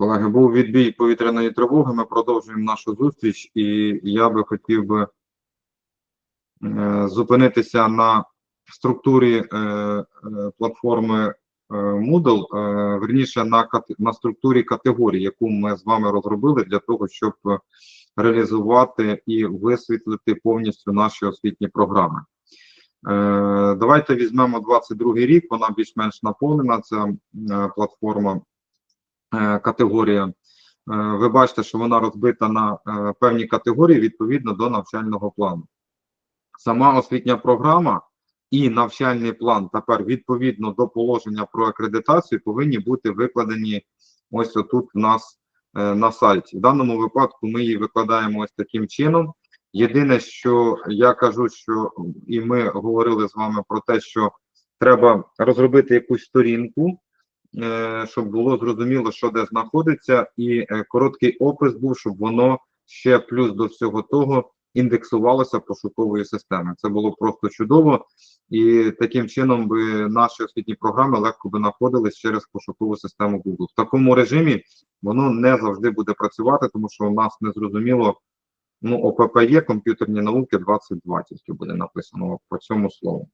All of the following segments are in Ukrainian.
Колеги, був відбій повітряної тривоги. Ми продовжуємо нашу зустріч, і я би хотів би е, зупинитися на структурі е, е, платформи Moodle, верніше на, на структурі категорій, яку ми з вами розробили для того, щоб реалізувати і висвітлити повністю наші освітні програми. Давайте візьмемо 22 рік, вона більш-менш наповнена, ця платформа категорія. Е, Ви бачите, що вона розбита на е, певні категорії відповідно до навчального плану. Сама освітня програма і навчальний план тепер відповідно до положення про акредитацію повинні бути викладені ось отут в нас е, на сайті. В даному випадку ми її викладаємо ось таким чином. Єдине, що я кажу, що і ми говорили з вами про те, що треба розробити якусь сторінку, е, щоб було зрозуміло, що де знаходиться, і е, короткий опис був, щоб воно ще плюс до всього того індексувалося пошуковою системою. Це було просто чудово, і таким чином би наші освітні програми легко би знаходились через пошукову систему Google. В такому режимі воно не завжди буде працювати, тому що у нас не зрозуміло. Ну, ОПП є комп'ютерні науки 22, тільки буде написано по цьому слову.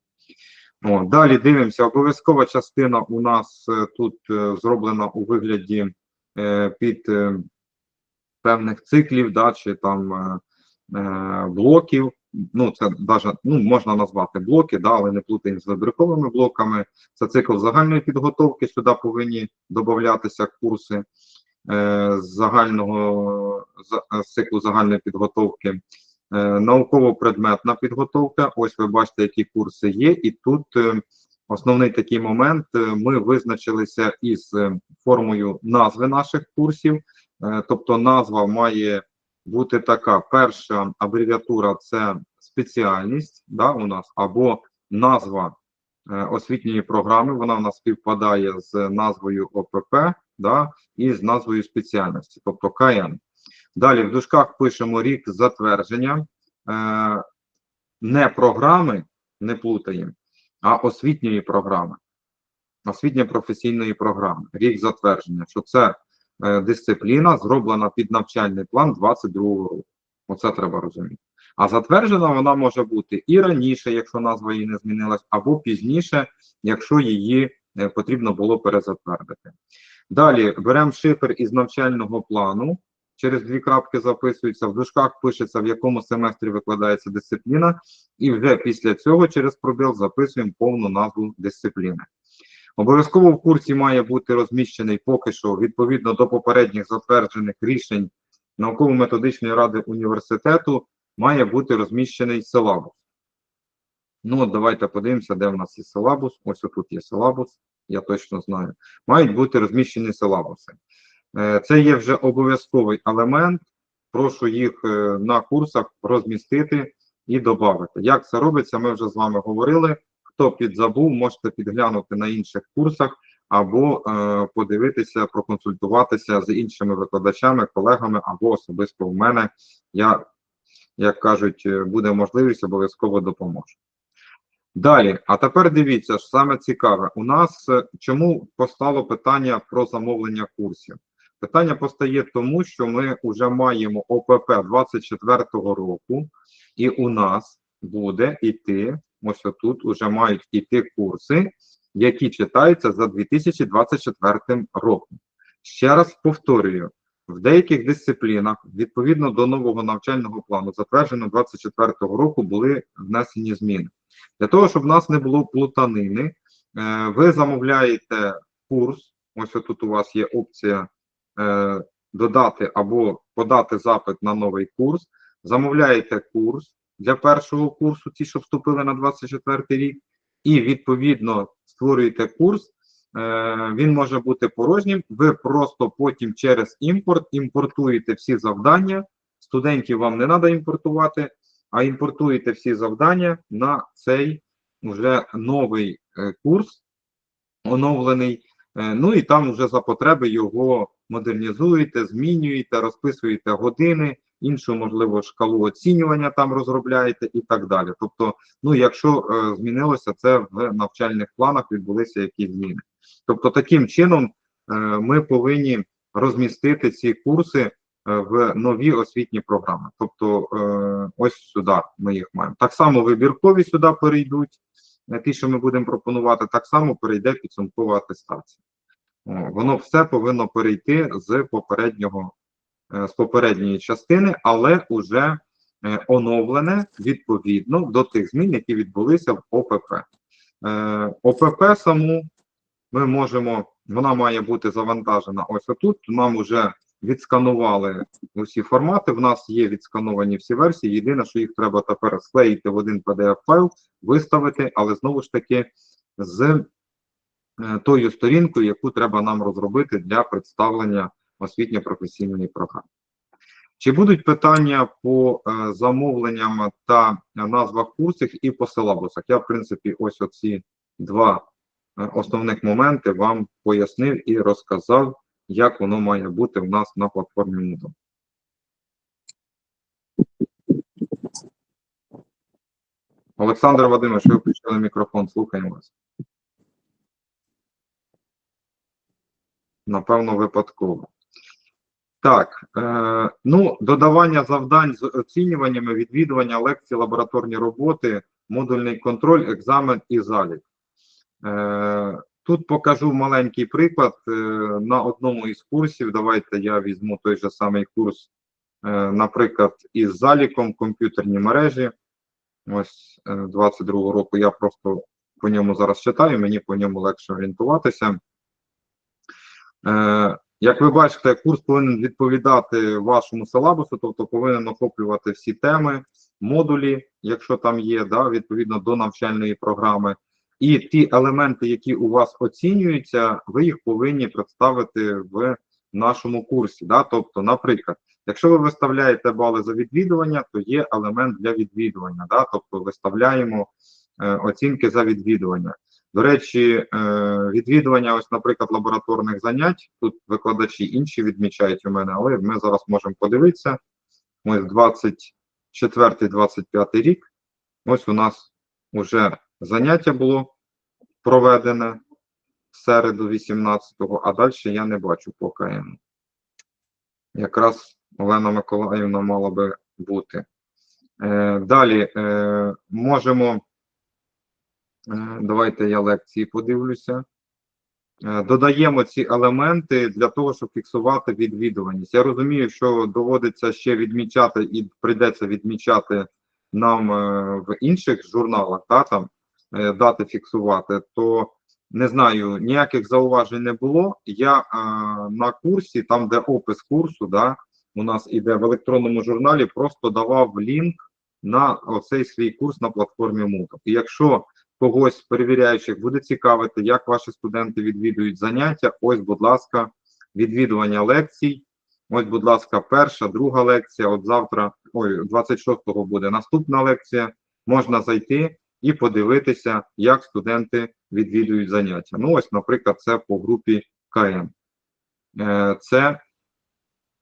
О, далі дивимося. Обов'язкова частина у нас е, тут е, зроблена у вигляді е, під певних циклів, да, чи там блоків. Ну, це даже, ну, можна назвати блоки, да, але не плутаємо з вибірковими блоками. Це цикл загальної підготовки. Сюди повинні додатися курси загального за- з циклу загальної підготовки. Е, Науково-предметна підготовка. Ось ви бачите, які курси є, і тут е, основний такий момент. е, Ми визначилися із формою назви наших курсів. Тобто, назва має бути така: перша абревіатура це спеціальність, да, у нас, або назва освітньої програми. Вона у нас співпадає з назвою ОПП, да, і з назвою спеціальності, тобто КН. Далі в дужках пишемо рік затвердження е, не програми, не плутаємо, а освітньої програми, освітньо професійної програми. Рік затвердження, що це е, дисципліна, зроблена під навчальний план 22 року. Оце треба розуміти. А затверджена вона може бути і раніше, якщо назва її не змінилась, або пізніше, якщо її е, потрібно було перезатвердити. Далі беремо шифр із навчального плану через дві крапки записується, в дужках пишеться, в якому семестрі викладається дисципліна, і вже після цього через пробіл записуємо повну назву дисципліни. Обов'язково в курсі має бути розміщений поки що відповідно до попередніх затверджених рішень науково-методичної ради університету, має бути розміщений силабус. Ну, от давайте подивимося, де в нас є силабус. Ось тут є силабус, я точно знаю. Мають бути розміщені силабуси. Е, Це є вже обов'язковий елемент. Прошу їх е, на курсах розмістити і додати. Як це робиться, ми вже з вами говорили. Хто підзабув, можете підглянути на інших курсах або е, подивитися, проконсультуватися з іншими викладачами, колегами або особисто в мене. Я, як кажуть, е, буде можливість, обов'язково допоможу. Далі, а тепер дивіться, саме цікаве. У нас чому постало питання про замовлення курсів? Питання постає тому, що ми вже маємо ОПП 24-го року, і у нас буде йти, ось тут вже мають йти курси, які читаються за 2024 роком. Ще раз повторюю, в деяких дисциплінах, відповідно до нового навчального плану, затвердженого 2024 року, були внесені зміни. Для того, щоб в нас не було плутанини, е, ви замовляєте курс, ось тут у вас є опція е, додати або подати запит на новий курс, замовляєте курс для першого курсу, ті, що вступили на 24 рік, і відповідно створюєте курс. Е, Він може бути порожнім. Ви просто потім через імпорт імпортуєте всі завдання. Студентів вам не треба імпортувати, а імпортуєте всі завдання на цей вже новий е, курс, оновлений. Ну і там вже за потреби його модернізуєте, змінюєте, розписуєте години, іншу, можливо, шкалу оцінювання там розробляєте і так далі. Тобто, ну, якщо е, змінилося, це в навчальних планах відбулися якісь зміни. Тобто, таким чином е, ми повинні розмістити ці курси е, в нові освітні програми. Тобто, е, ось сюди ми їх маємо. Так само вибіркові сюди перейдуть. е, Ті, що ми будемо пропонувати, так само перейде підсумкова атестація. О, Воно все повинно перейти з попереднього е, з попередньої частини, але уже е, оновлене відповідно до тих змін, які відбулися в ОПП. Е, ОПП саму ми можемо, вона має бути завантажена ось отут. Нам вже відсканували усі формати. В нас є відскановані всі версії. Єдине, що їх треба тепер склеїти в один PDF файл, виставити, але знову ж таки з е, тою сторінкою, яку треба нам розробити для представлення освітньо-професійної програми. Чи будуть питання по е, замовленням та е, назвах курсів і по силабусах? Я, в принципі, ось оці два е, основних моменти вам пояснив і розказав, як воно має бути в нас на платформі Moodle. Олександр Вадимович, ви включили мікрофон, слухаємо вас. Напевно, випадково. Так, е, ну, додавання завдань з оцінюваннями, відвідування лекцій, лабораторні роботи, модульний контроль, екзамен і залік. Е, тут покажу маленький приклад. Е, на одному із курсів, давайте я візьму той же самий курс, наприклад, із заліком комп'ютерні мережі. Ось е, 22-го року я просто по ньому зараз читаю, мені по ньому легше орієнтуватися. Е, як ви бачите, курс повинен відповідати вашому силабусу, тобто повинен охоплювати всі теми, модулі, якщо там є, да, відповідно до навчальної програми. І ті елементи, які у вас оцінюються, ви їх повинні представити в нашому курсі. Да? Тобто, наприклад, якщо ви виставляєте бали за відвідування, то є елемент для відвідування. Да? Тобто виставляємо е, оцінки за відвідування. До речі, е, відвідування, ось, наприклад, лабораторних занять. Тут викладачі інші відмічають у мене, але ми зараз можемо подивитися.Ось 24-25 рік. Ось у нас вже заняття було проведене в середу 18-го, а далі я не бачу по КМ. Якраз Олена Миколаївна мала би бути. Е, далі е, можемо. Е, Давайте я лекції подивлюся. Е, Додаємо ці елементи для того, щоб фіксувати відвідуваність. Я розумію, що доводиться ще відмічати і прийдеться відмічати нам е, в інших журналах, та, там, дати фіксувати, то не знаю, ніяких зауважень не було. Я е, на курсі, там, де опис курсу, да, у нас іде в електронному журналі, просто давав лінк на оцей свій курс на платформі Moodle. І якщо когось перевіряючих буде цікавити, як ваші студенти відвідують заняття. Ось, будь ласка, відвідування лекцій. Ось, будь ласка, перша, друга лекція. От завтра, ой, 26-го буде наступна лекція. Можна зайти і подивитися, як студенти відвідують заняття. Ну, ось, наприклад, це по групі КМ. Е, Це,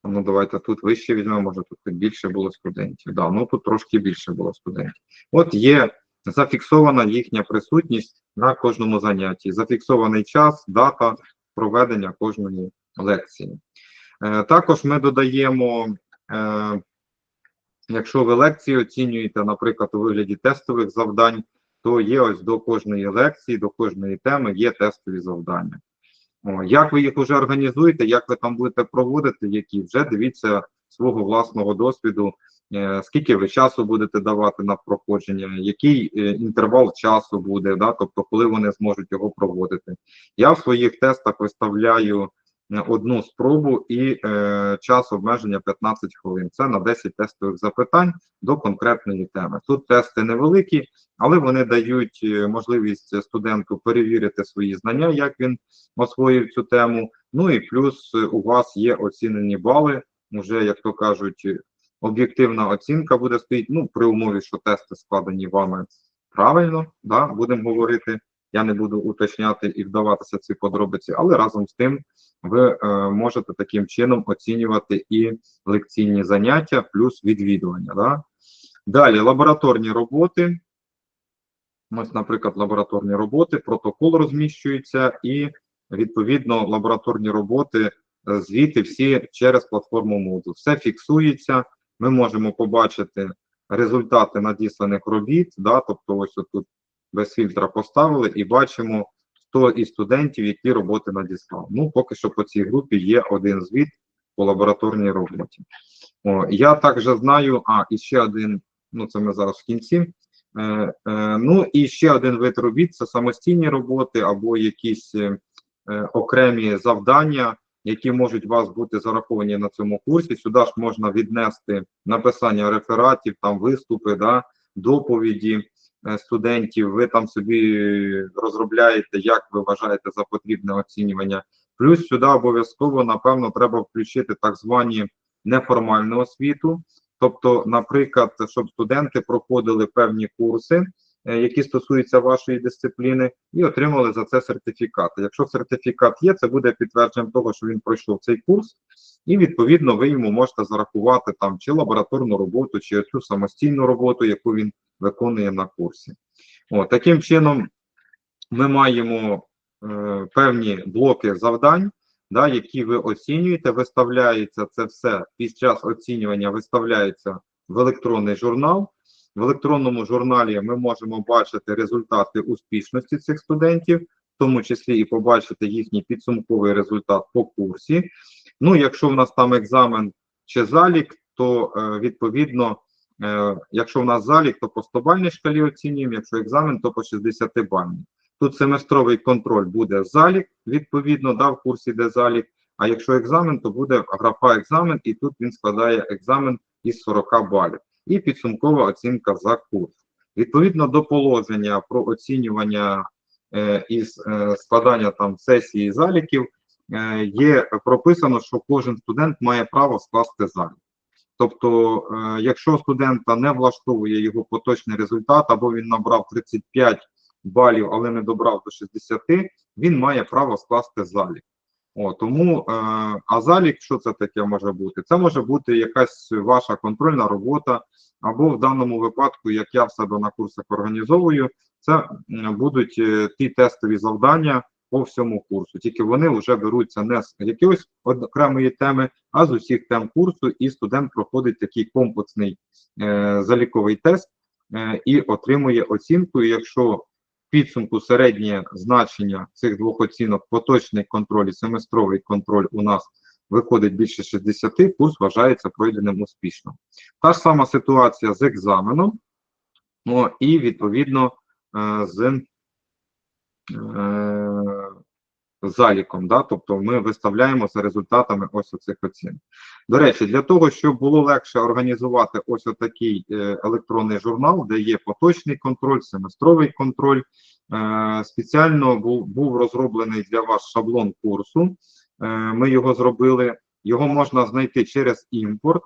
ну давайте тут вище візьмемо, може тут більше було студентів. Да, ну тут трошки більше було студентів. От є зафіксована їхня присутність на кожному занятті, зафіксований час, дата проведення кожної лекції. Е, також ми додаємо, е, якщо ви лекції оцінюєте, наприклад, у вигляді тестових завдань, то є ось до кожної лекції, до кожної теми є тестові завдання. Як ви їх вже організуєте, як ви там будете проводити, які вже дивіться свого власного досвіду скільки ви часу будете давати на проходження, який е, інтервал часу буде, да, тобто коли вони зможуть його проводити. Я в своїх тестах виставляю е, одну спробу і е, час обмеження 15 хвилин. Це на 10 тестових запитань до конкретної теми. Тут тести невеликі, але вони дають можливість студенту перевірити свої знання, як він освоїв цю тему. Ну і плюс у вас є оцінені бали, вже як то кажуть об'єктивна оцінка буде стоїть, ну, при умові, що тести складені вами правильно, да, будемо говорити. Я не буду уточняти і вдаватися ці подробиці, але разом з тим ви е, можете таким чином оцінювати і лекційні заняття, плюс відвідування. Да? Далі лабораторні роботи. Ось, наприклад, лабораторні роботи, протокол розміщується, і відповідно лабораторні роботи е, звіти всі через платформу Moodle. Все фіксується, ми можемо побачити результати надісланих робіт, да, тобто ось тут без фільтра поставили і бачимо, хто із студентів які роботи надіслав. Ну, поки що по цій групі є один звіт по лабораторній роботі. О, я також знаю, а, і ще один, ну це ми зараз в кінці. Е, е, ну і ще один вид робіт це самостійні роботи або якісь е, е, окремі завдання, які можуть у вас бути зараховані на цьому курсі. Сюди ж можна віднести написання рефератів, там виступи, да, доповіді е, студентів. Ви там собі розробляєте, як ви вважаєте за потрібне оцінювання. Плюс сюди обов'язково, напевно, треба включити так звані неформальну освіту. Тобто, наприклад, щоб студенти проходили певні курси, які стосуються вашої дисципліни, і отримали за це сертифікати. Якщо сертифікат є, це буде підтвердженням того, що він пройшов цей курс, і відповідно ви йому можете зарахувати там чи лабораторну роботу, чи цю самостійну роботу, яку він виконує на курсі. О, таким чином, ми маємо е, певні блоки завдань да, які ви оцінюєте, виставляється це все під час оцінювання, виставляється в електронний журнал. В електронному журналі ми можемо бачити результати успішності цих студентів, в тому числі і побачити їхній підсумковий результат по курсі. Ну, якщо в нас там екзамен чи залік, то е, відповідно, е, якщо в нас залік, то по 100-бальній шкалі оцінюємо, якщо екзамен, то по 60-бальній. Тут семестровий контроль буде залік, відповідно, да, в курсі де залік. А якщо екзамен, то буде графа екзамен, і тут він складає екзамен із 40 балів. І підсумкова оцінка за курс. Відповідно до положення про оцінювання е, із е, складання там сесії заліків, е, є прописано, що кожен студент має право скласти залік. Тобто, якщо студента не влаштовує його поточний результат, або він набрав 35 балів, але не добрав до 60, він має право скласти залік. О, тому, е, а залік, що це таке може бути? Це може бути якась ваша контрольна робота, або в даному випадку, як я в себе на курсах організовую, це будуть е, ті тестові завдання по всьому курсу. Тільки вони вже беруться не з якоїсь окремої теми, а з усіх тем курсу, і студент проходить такий комплексний е, заліковий тест е, і отримує оцінку. Якщо підсумку середнє значення цих двох оцінок, поточний контроль і семестровий контроль у нас виходить більше 60, курс вважається пройденим успішно. Та ж сама ситуація з екзаменом, ну, і відповідно е, з е, заліком, да? тобто ми виставляємо за результатами ось цих оцінок. До речі, для того, щоб було легше організувати ось отакий е, електронний журнал, де є поточний контроль, семестровий контроль, е, спеціально був, був розроблений для вас шаблон курсу. Е, ми його зробили, його можна знайти через імпорт,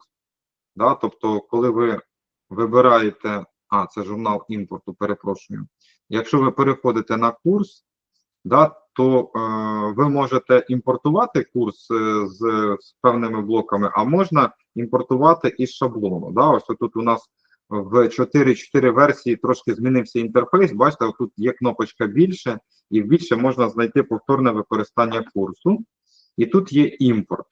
да? тобто, коли ви вибираєте, а, це журнал імпорту, перепрошую. Якщо ви переходите на курс, да, то е, ви можете імпортувати курс е, з, з певними блоками, а можна імпортувати із шаблону. Да? Ось тут у нас в 4.4 версії трошки змінився інтерфейс. Бачите, тут є кнопочка більше, і більше можна знайти повторне використання курсу. І тут є імпорт.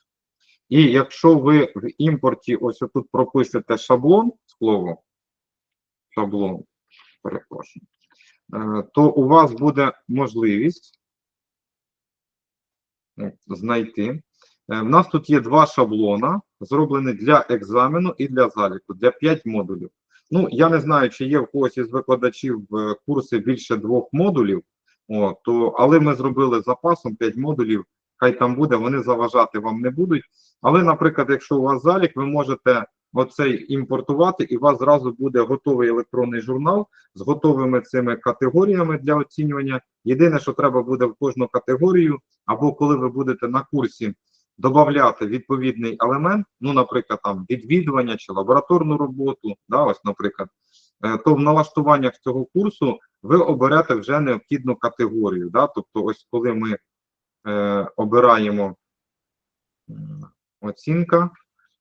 І якщо ви в імпорті ось тут пропишете шаблон, слово, шаблон, перепрошую, е, то у вас буде можливість знайти. Е, В нас тут є два шаблона, зроблені для екзамену і для заліку, для 5 модулів. Ну, я не знаю, чи є в когось із викладачів е, курси більше двох модулів, о, то, але ми зробили запасом 5 модулів, хай там буде, вони заважати вам не будуть. Але, наприклад, якщо у вас залік, ви можете оцей імпортувати, і у вас зразу буде готовий електронний журнал з готовими цими категоріями для оцінювання. Єдине, що треба буде в кожну категорію, або коли ви будете на курсі додати відповідний елемент, ну, наприклад, там відвідування чи лабораторну роботу, да, ось, наприклад, е, то в налаштуваннях цього курсу ви оберете вже необхідну категорію. Да? Тобто, ось коли ми е, обираємо оцінка,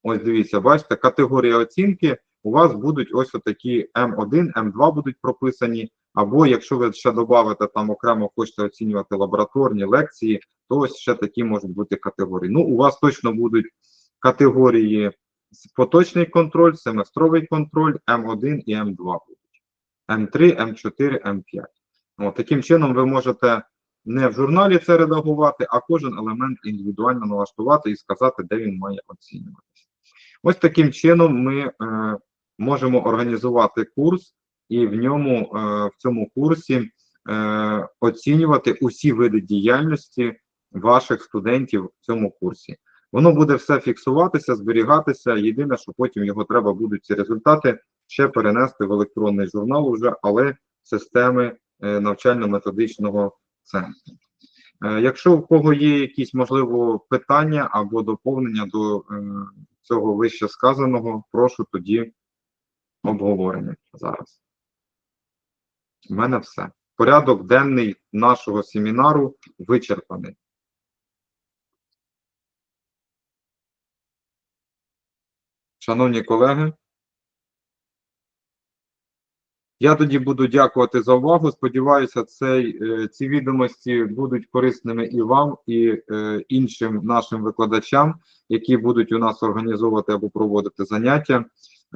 ось дивіться, бачите, категорія оцінки, у вас будуть ось отакі М1, М2 будуть прописані. Або якщо ви ще додавите там окремо хочете оцінювати лабораторні лекції, то ось ще такі можуть бути категорії. Ну, у вас точно будуть категорії поточний контроль, семестровий контроль, М1 і М2 будуть. М3, М4, М5. От, таким чином ви можете не в журналі це редагувати, а кожен елемент індивідуально налаштувати і сказати, де він має оцінюватися. Ось таким чином ми е, можемо організувати курс і в ньому, е, в цьому курсі е, оцінювати усі види діяльності ваших студентів в цьому курсі. Воно буде все фіксуватися, зберігатися. Єдине, що потім його треба будуть ці результати ще перенести в електронний журнал, уже, але системи навчально-методичного центру. Якщо в кого є якісь можливо питання або доповнення до цього вище сказаного, прошу тоді обговорення зараз. У мене все. Порядок денний нашого семінару вичерпаний. Шановні колеги, я тоді буду дякувати за увагу. Сподіваюся, цей, е, ці відомості будуть корисними і вам, і е, іншим нашим викладачам, які будуть у нас організовувати або проводити заняття.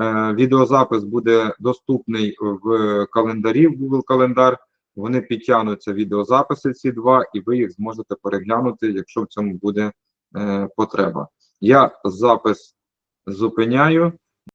Е, Відеозапис буде доступний в календарі, в Google календар. Вони підтягнуться відеозаписи ці два, і ви їх зможете переглянути, якщо в цьому буде е, потреба. Я запис зупиняю.